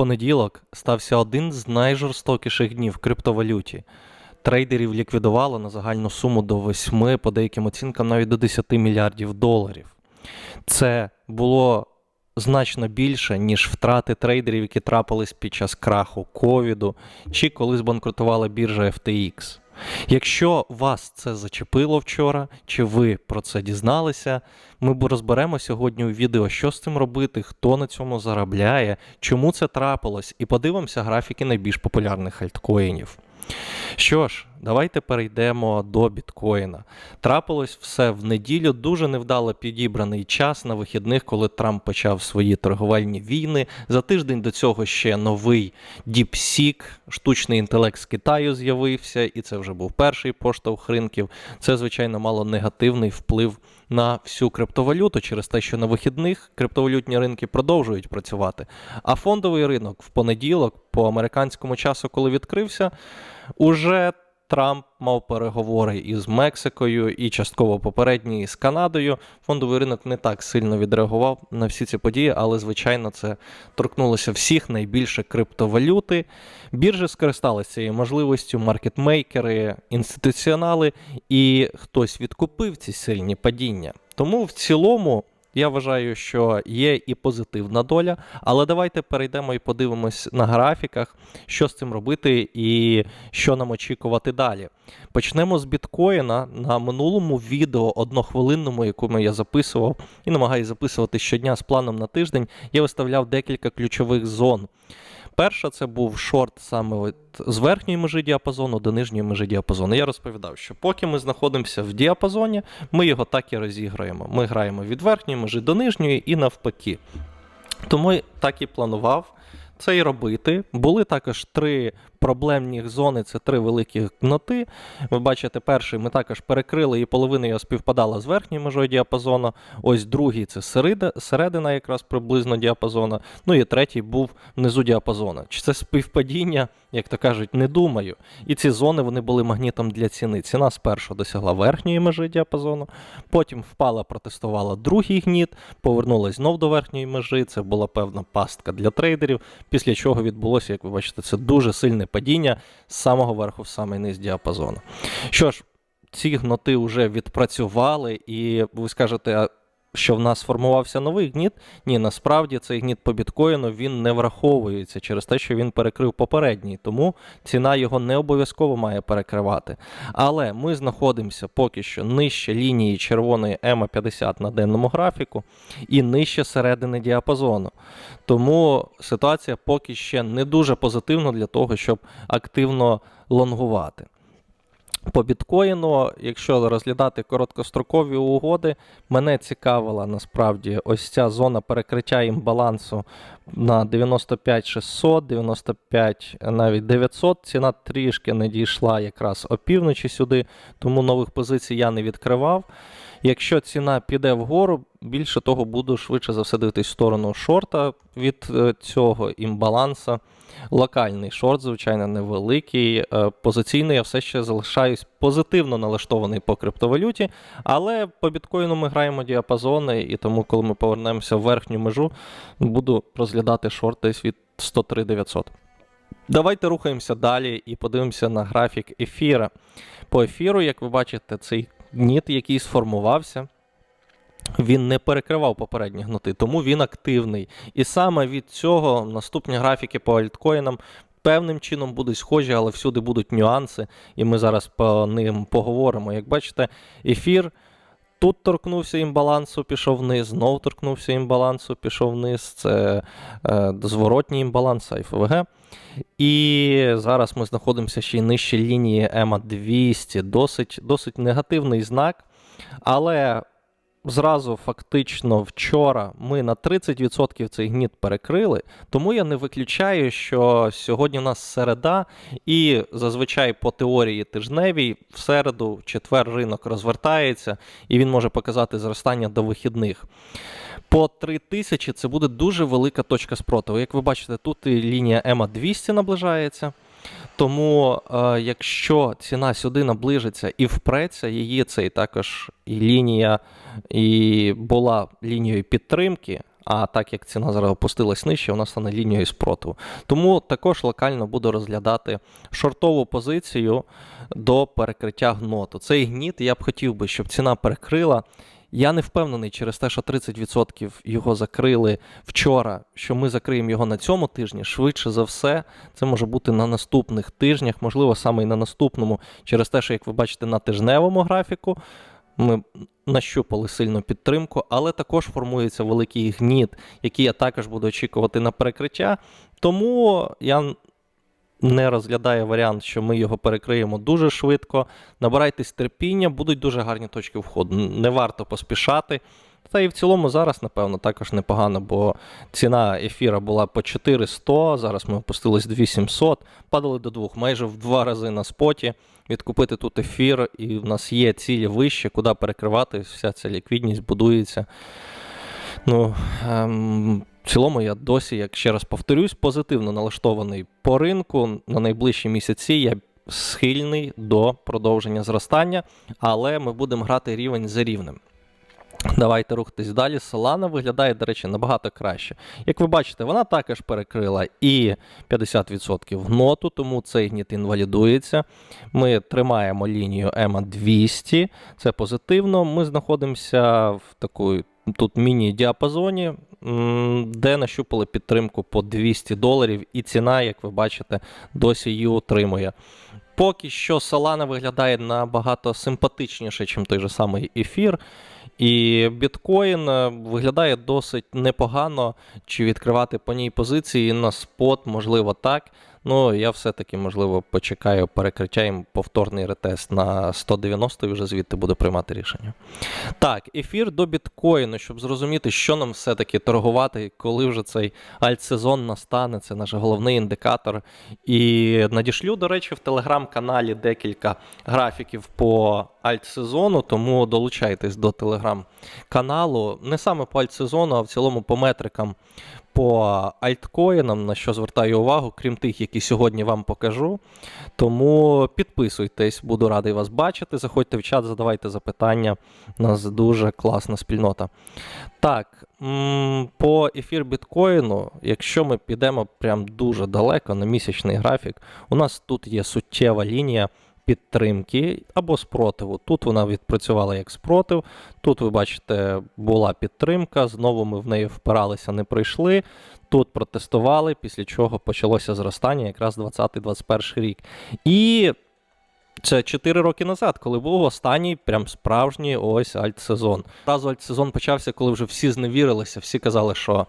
понеділок стався один з найжорстокіших днів в криптовалюті. Трейдерів ліквідувало на загальну суму до 8, по деяким оцінкам навіть до 10 мільярдів доларів. Це було значно більше, ніж втрати трейдерів, які трапились під час краху ковіду, чи коли збанкрутувала біржа FTX. Якщо вас це зачепило вчора, чи ви про це дізналися, ми розберемо сьогодні у відео, що з цим робити, хто на цьому заробляє, чому це трапилось, і подивимося графіки найбільш популярних альткоїнів. Що ж, давайте перейдемо до біткоїна. Трапилось все в неділю, дуже невдало підібраний час на вихідних, коли Трамп почав свої торговельні війни. За тиждень до цього ще новий DeepSeek, штучний інтелект з Китаю з'явився, і це вже був перший поштовх ринків. Це, звичайно, мало негативний вплив на всю криптовалюту через те, що на вихідних криптовалютні ринки продовжують працювати. А фондовий ринок в понеділок, по американському часу, коли відкрився, уже Трамп мав переговори із Мексикою і частково попередні з Канадою. Фондовий ринок не так сильно відреагував на всі ці події, але звичайно це торкнулося всіх найбільше криптовалюти. Біржі скористалися цією можливістю, маркетмейкери, інституціонали, і хтось відкупив ці сильні падіння. Тому в цілому. Я вважаю, що є і позитивна доля, але давайте перейдемо і подивимось на графіках, що з цим робити і що нам очікувати далі. Почнемо з біткоїна на минулому відео однохвилинному, якому я записував і намагаюся записувати щодня з планом на тиждень. Я виставляв декілька ключових зон. Перша це був шорт саме от з верхньої межі діапазону до нижньої межі діапазону. Я розповідав, що поки ми знаходимося в діапазоні, ми його так і розіграємо. Ми граємо від верхньої межі до нижньої і навпаки. Тому так і планував це і робити. Були також три проблемні зони, це три великі кноти. Ви бачите, перший ми також перекрили, і половина його співпадала з верхньою межою діапазону. Ось другий це середа, середина, якраз приблизно діапазона. Ну і третій був внизу діапазона. Чи це співпадіння, як то кажуть, не думаю. І ці зони вони були магнітом для ціни. Ціна спершу досягла верхньої межі діапазону, потім впала, протестувала другий гніт, повернулась знов до верхньої межі. Це була певна пастка для трейдерів. Після чого відбулося, як ви бачите, це дуже сильне падіння з самого верху в самий низ діапазону. Що ж, ці гноти вже відпрацювали, і ви скажете, а що в нас сформувався новий гніт? Ні, насправді цей гніт по біткоїну він не враховується через те, що він перекрив попередній, тому ціна його не обов'язково має перекривати. Але ми знаходимося поки що нижче лінії червоної ЕМА 50 на денному графіку і нижче середини діапазону. Тому ситуація поки ще не дуже позитивна для того, щоб активно лонгувати. По біткоїну, якщо розглядати короткострокові угоди, мене цікавила насправді ось ця зона перекриття імбалансу на 95 600, 95 навіть 900. Ціна трішки не дійшла якраз опівночі сюди, тому нових позицій я не відкривав. Якщо ціна піде вгору, більше того, буду швидше за все дивитись в сторону шорта від е, цього імбаланса. Локальний шорт, звичайно, невеликий. Е, позиційний я все ще залишаюсь позитивно налаштований по криптовалюті, але по біткоїну ми граємо діапазони, і тому, коли ми повернемося в верхню межу, буду розглядати шорт десь від 103 900. Давайте рухаємося далі і подивимося на графік ефіра. По ефіру, як ви бачите, цей гніт, який сформувався. Він не перекривав попередні гноти, тому він активний. І саме від цього наступні графіки по альткоїнам певним чином будуть схожі, але всюди будуть нюанси, і ми зараз по ним поговоримо. Як бачите, ефір тут торкнувся імбалансу, пішов вниз, знов торкнувся імбалансу, пішов вниз. Це е, зворотній імбаланс АйФВГ. І зараз ми знаходимося ще й нижче лінії ЕМА 200, досить, досить негативний знак. Але зразу фактично вчора ми на 30% цей гніт перекрили, тому я не виключаю, що сьогодні у нас середа, і зазвичай по теорії тижневій в середу, четвер ринок розвертається, і він може показати зростання до вихідних. По 3000 це буде дуже велика точка спротиву. Як ви бачите, тут і лінія ЕМА 200 наближається. Тому, е, якщо ціна сюди наближиться і впреться, її цей також і лінія і була лінією підтримки, А так як ціна зараз опустилась нижче, вона стане лінією спротиву. Тому також локально буду розглядати шортову позицію до перекриття гноту. Цей гніт я б хотів би, щоб ціна перекрила. Я не впевнений через те, що 30% його закрили вчора, що ми закриємо його на цьому тижні. Швидше за все, це може бути на наступних тижнях, можливо, саме і на наступному, через те, що, як ви бачите, на тижневому графіку ми нащупали сильну підтримку, але також формується великий гніт, який я також буду очікувати на перекриття. Тому я не розглядаю варіант, що ми його перекриємо дуже швидко. Набирайтесь терпіння, будуть дуже гарні точки входу. Не варто поспішати. Та і в цілому зараз, напевно, також непогано, бо ціна ефіра була по 400, зараз ми опустились 2700, падали до двох, майже в два рази на споті. Відкупити тут ефір, і в нас є цілі вище, куди перекривати. Вся ця ліквідність будується. Ну, ем, цілому я досі, як ще раз повторюсь, позитивно налаштований по ринку. На найближчі місяці я схильний до продовження зростання, але ми будемо грати рівень за рівнем. Давайте рухатись далі. Solana виглядає, до речі, набагато краще. Як ви бачите, вона також перекрила і 50% гноту, тому цей гніт інвалідується. Ми тримаємо лінію EMA 200, це позитивно. Ми знаходимося в такій тут міні-діапазоні, де нащупали підтримку по 200 доларів, і ціна, як ви бачите, досі її утримує. Поки що Solana виглядає набагато симпатичніше, ніж той же самий ефір. І біткоін е, виглядає досить непогано. Чи відкривати по ній позиції на спот, можливо, так. Ну, я все-таки, можливо, почекаю перекриття їм повторний ретест на 190 і вже звідти буду приймати рішення. Так, ефір до біткоїну, щоб зрозуміти, що нам все-таки торгувати, коли вже цей альтсезон настане, це наш головний індикатор. І надішлю, до речі, в телеграм-каналі декілька графіків по альтсезону, тому долучайтесь до телеграм-каналу. Не саме по альтсезону, а в цілому по метрикам по альткоїнам, на що звертаю увагу, крім тих, які сьогодні вам покажу. Тому підписуйтесь, буду радий вас бачити. Заходьте в чат, задавайте запитання. У нас дуже класна спільнота. Так, по ефір біткоїну, якщо ми підемо прям дуже далеко на місячний графік, у нас тут є суттєва лінія. Підтримки або спротиву. Тут вона відпрацювала як спротив. Тут, ви бачите, була підтримка. Знову ми в неї впиралися, не пройшли. Тут протестували, після чого почалося зростання, якраз 20-21 рік. І це 4 роки назад, коли був останній прям справжній ось альтсезон. Разу альтсезон почався, коли вже всі зневірилися, всі казали, що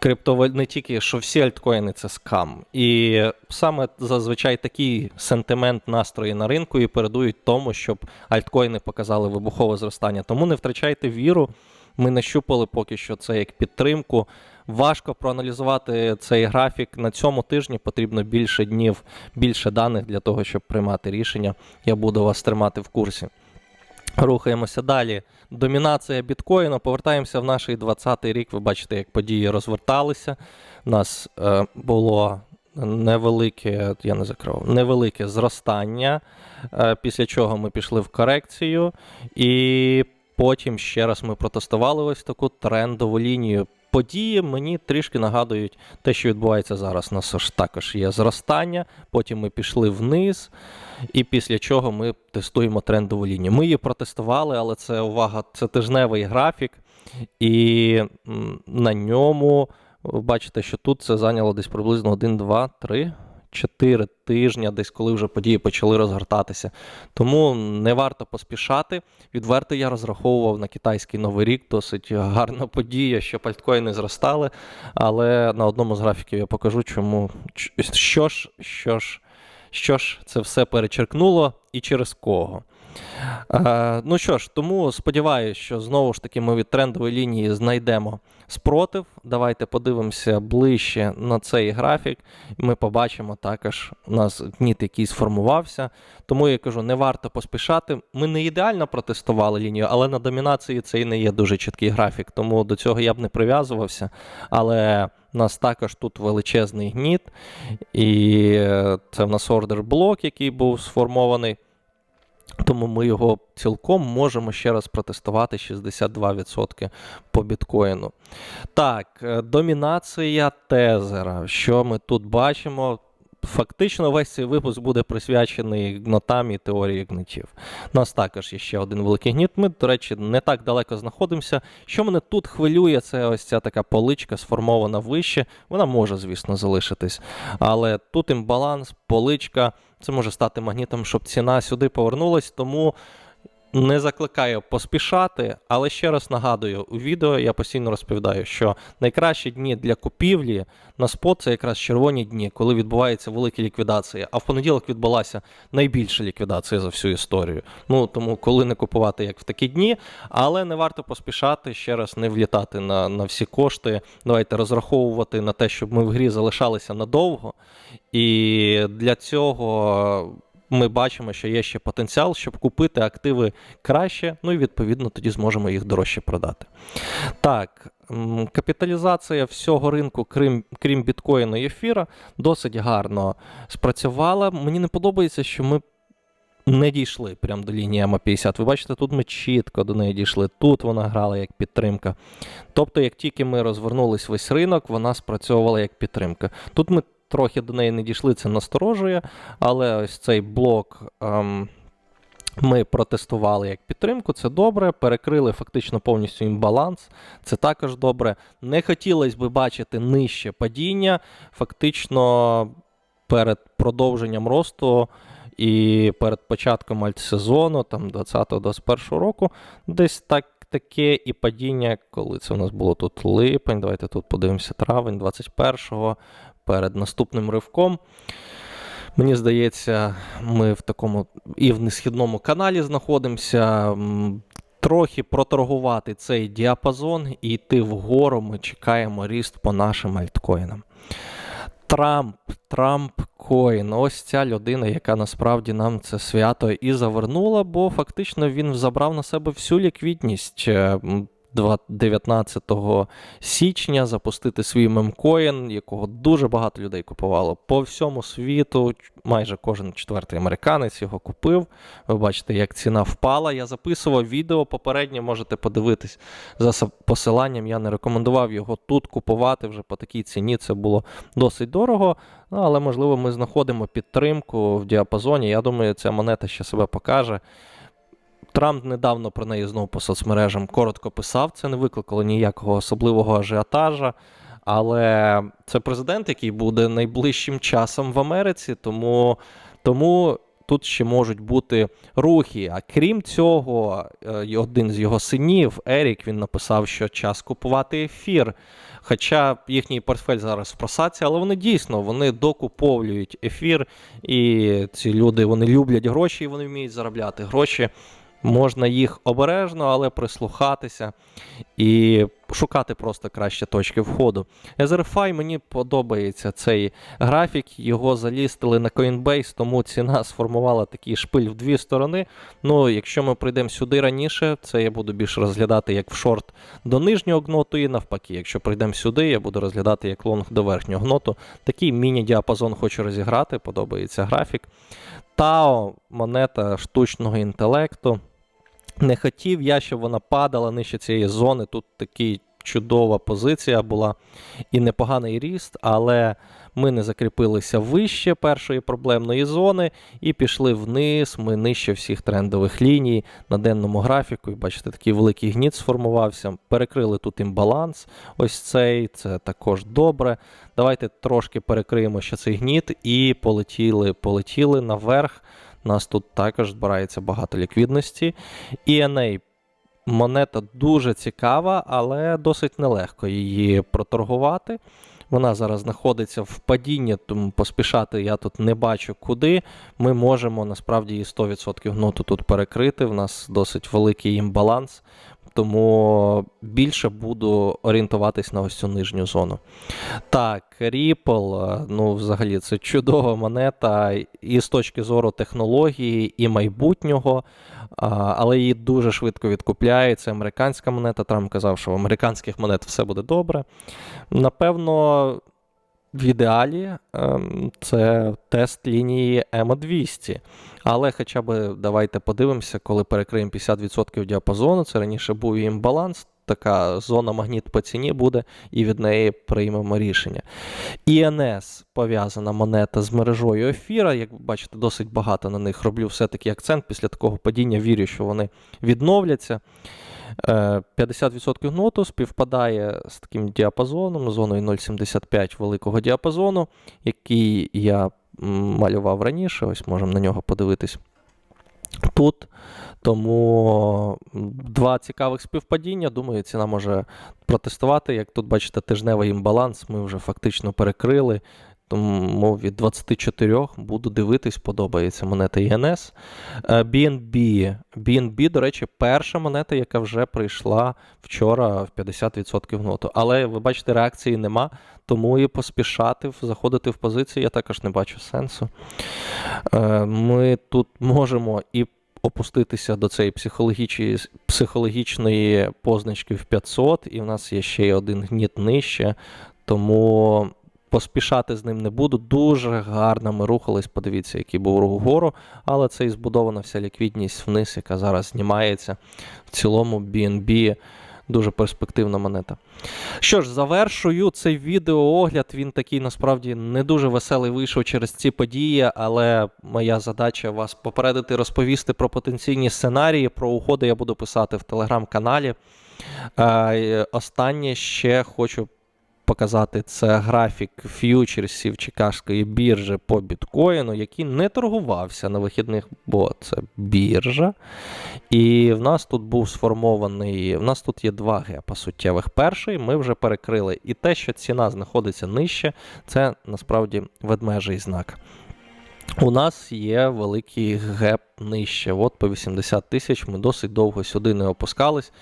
криптоваль... не тільки що всі альткоїни це скам. І саме зазвичай такий сентимент настрої на ринку і передують тому, щоб альткоїни показали вибухове зростання. Тому не втрачайте віру. Ми нащупали поки що це як підтримку. Важко проаналізувати цей графік. На цьому тижні потрібно більше днів, більше даних для того, щоб приймати рішення. Я буду вас тримати в курсі. Рухаємося далі. Домінація біткоїна. Повертаємося в наш 20-й рік. Ви бачите, як події розверталися. У нас е, було невелике, я не закрив, невелике зростання, е, після чого ми пішли в корекцію. І потім ще раз ми протестували ось таку трендову лінію. Події мені трішки нагадують те, що відбувається зараз. У нас також є зростання, потім ми пішли вниз, і після чого ми тестуємо трендову лінію. Ми її протестували, але це увага, це тижневий графік, і на ньому бачите, що тут це зайняло десь приблизно 1, 2, 3. 4 тижня, десь коли вже події почали розгортатися. Тому не варто поспішати. Відверто я розраховував на китайський новий рік, досить гарна подія, що альткоїни зростали. Але на одному з графіків я покажу, чому що ж, що ж, що ж це все перечеркнуло і через кого. Е, ну що ж, тому сподіваюся, що знову ж таки ми від трендової лінії знайдемо спротив. Давайте подивимося ближче на цей графік. Ми побачимо також, у нас гніт який сформувався. Тому я кажу, не варто поспішати. Ми не ідеально протестували лінію, але на домінації це і не є дуже чіткий графік, тому до цього я б не прив'язувався. Але у нас також тут величезний гніт, і це в нас ордер блок, який був сформований. Тому ми його цілком можемо ще раз протестувати 62% по біткоїну. Так, е, домінація тезера. Що ми тут бачимо? Фактично, весь цей випуск буде присвячений гнотам і теорії гнитів. У нас також є ще один великий гніт. Ми, до речі, не так далеко знаходимося. Що мене тут хвилює, це ось ця така поличка, сформована вище. Вона може, звісно, залишитись. Але тут імбаланс, поличка. Це може стати магнітом, щоб ціна сюди повернулась. Тому не закликаю поспішати, але ще раз нагадую, у відео я постійно розповідаю, що найкращі дні для купівлі на спот це якраз червоні дні, коли відбуваються великі ліквідації. А в понеділок відбулася найбільша ліквідація за всю історію. Ну тому коли не купувати, як в такі дні, але не варто поспішати ще раз не влітати на, на всі кошти. Давайте розраховувати на те, щоб ми в грі залишалися надовго. І для цього ми бачимо, що є ще потенціал, щоб купити активи краще, ну і відповідно тоді зможемо їх дорожче продати. Так, капіталізація всього ринку, крім, крім біткоїну і ефіра, досить гарно спрацювала. Мені не подобається, що ми. Не дійшли прямо до лінії АМА 50. Ви бачите, тут ми чітко до неї дійшли. Тут вона грала як підтримка. Тобто, як тільки ми розвернулись весь ринок, вона спрацьовувала як підтримка. Тут ми трохи до неї не дійшли, це насторожує, але ось цей блок. Ем, ми протестували як підтримку, це добре. Перекрили фактично повністю імбаланс, це також добре. Не хотілося б бачити нижче падіння. Фактично перед продовженням росту і перед початком альтсезону, там 20-21 року, десь так. Таке і падіння, коли це у нас було тут липень. Давайте тут подивимося травень 21-го перед наступним ривком. Мені здається, ми в такому і в несхідному каналі знаходимося. Трохи проторгувати цей діапазон і йти вгору. Ми чекаємо ріст по нашим альткоїнам. Трамп, Трамп Коін. Ось ця людина, яка насправді нам це свято і завернула, бо фактично він забрав на себе всю ліквідність. 19 січня запустити свій мемкоін, якого дуже багато людей купувало по всьому світу. Майже кожен четвертий американець його купив. Ви бачите, як ціна впала. Я записував відео попереднє, можете подивитись за посиланням. Я не рекомендував його тут купувати вже по такій ціні. Це було досить дорого. Ну, але можливо ми знаходимо підтримку в діапазоні. Я думаю, ця монета ще себе покаже. Трамп недавно про неї знову по соцмережам коротко писав. Це не викликало ніякого особливого ажіотажа. Але це президент, який буде найближчим часом в Америці, тому тому тут ще можуть бути рухи. А крім цього, е, один з його синів, Ерік, він написав, що час купувати ефір. Хоча їхній портфель зараз в просаці, але вони дійсно вони докуповують ефір, і ці люди вони люблять гроші, і вони вміють заробляти гроші. Можна їх обережно, але прислухатися і шукати просто краще точки входу. SRFI мені подобається цей графік, його залістили на Coinbase, тому ціна сформувала такий шпиль в дві сторони. Ну, якщо ми прийдемо сюди раніше, це я буду більше розглядати як в шорт до нижнього гноту, і навпаки, якщо прийдемо сюди, я буду розглядати як лонг до верхнього гноту. Такий міні-діапазон хочу розіграти, подобається графік. Тао монета штучного інтелекту. Не хотів я, щоб вона падала нижче цієї зони. Тут такий чудова позиція була і непоганий ріст, але ми не закріпилися вище першої проблемної зони і пішли вниз. Ми нижче всіх трендових ліній на денному графіку. І бачите, такий великий гніт сформувався. Перекрили тут імбаланс. Ось цей, це також добре. Давайте трошки перекриємо ще цей гніт і полетіли, полетіли наверх. У нас тут також збирається багато ліквідності. ENA монета дуже цікава, але досить нелегко її проторгувати. Вона зараз знаходиться в падінні, тому поспішати я тут не бачу куди. Ми можемо насправді її 100% гноту тут перекрити. В нас досить великий імбаланс тому більше буду орієнтуватись на ось цю нижню зону. Так, Ripple, ну, взагалі, це чудова монета і з точки зору технології, і майбутнього, але її дуже швидко відкупляють. Це американська монета. Трамп казав, що в американських монет все буде добре. Напевно. В ідеалі ем, це тест лінії EMA 200. Але хоча б давайте подивимося, коли перекриємо 50% діапазону, це раніше був імбаланс, така зона магніт по ціні буде, і від неї приймемо рішення. ІНС пов'язана монета з мережою ефіра. Як ви бачите, досить багато на них роблю все-таки акцент. Після такого падіння вірю, що вони відновляться. Е, 50% гноту співпадає з таким діапазоном, зоною 0,75 великого діапазону, який я малював раніше. Ось можемо на нього подивитись тут. Тому два цікавих співпадіння. Думаю, ціна може протестувати. Як тут бачите, тижневий імбаланс ми вже фактично перекрили. Тому від 24 буду дивитись, подобається монета ІНС. Е, BNB. BNB, до речі, перша монета, яка вже прийшла вчора в 50% гноту. Але ви бачите, реакції нема, тому і поспішати заходити в позиції я також не бачу сенсу. Е, Ми тут можемо і опуститися до цієї психологічної, психологічної позначки в 500, і в нас є ще один гніт нижче. Тому поспішати з ним не буду. Дуже гарно ми рухались. Подивіться, який був рух вгору, але це і збудована вся ліквідність вниз, яка зараз знімається. В цілому BNB дуже перспективна монета. Що ж, завершую цей відеоогляд. Він такий насправді не дуже веселий вийшов через ці події, але моя задача вас попередити, розповісти про потенційні сценарії. Про угоди я буду писати в телеграм-каналі. Е, Останнє ще хочу показати це графік ф'ючерсів Чикагської біржі по біткоїну, який не торгувався на вихідних, бо це біржа. І в нас тут був сформований. В нас тут є два гепа суттєвих. Перший ми вже перекрили. І те, що ціна знаходиться нижче, це насправді ведмежий знак. У нас є великий геп нижче. От по 80 тисяч ми досить довго сюди не опускались.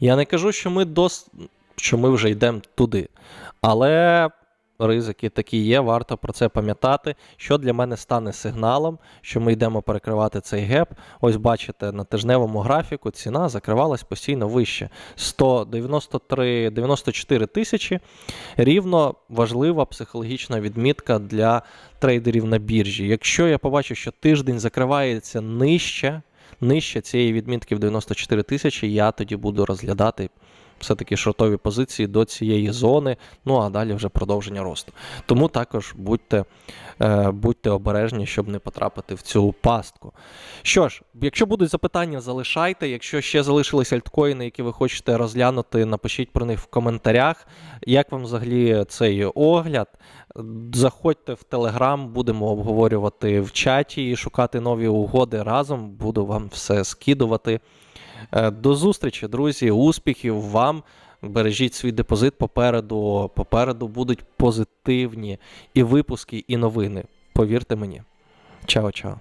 Я не кажу, що ми дос... що ми вже йдемо туди. Але ризики такі є, варто про це пам'ятати. Що для мене стане сигналом, що ми йдемо перекривати цей геп. Ось бачите, на тижневому графіку ціна закривалась постійно вище. 193 94 тисячі. Рівно важлива психологічна відмітка для трейдерів на біржі. Якщо я побачу, що тиждень закривається нижче, нижче цієї відмітки в 94 тисячі, я тоді буду розглядати все-таки шортові позиції до цієї зони, ну а далі вже продовження росту. Тому також будьте, е, будьте обережні, щоб не потрапити в цю пастку. Що ж, якщо будуть запитання, залишайте. Якщо ще залишились альткоїни, які ви хочете розглянути, напишіть про них в коментарях. Як вам взагалі цей огляд? Заходьте в Телеграм, будемо обговорювати в чаті і шукати нові угоди разом. Буду вам все скидувати. Е, До зустрічі, друзі, успіхів вам. Бережіть свій депозит попереду. Попереду будуть позитивні і випуски, і новини. Повірте мені. Чао-чао.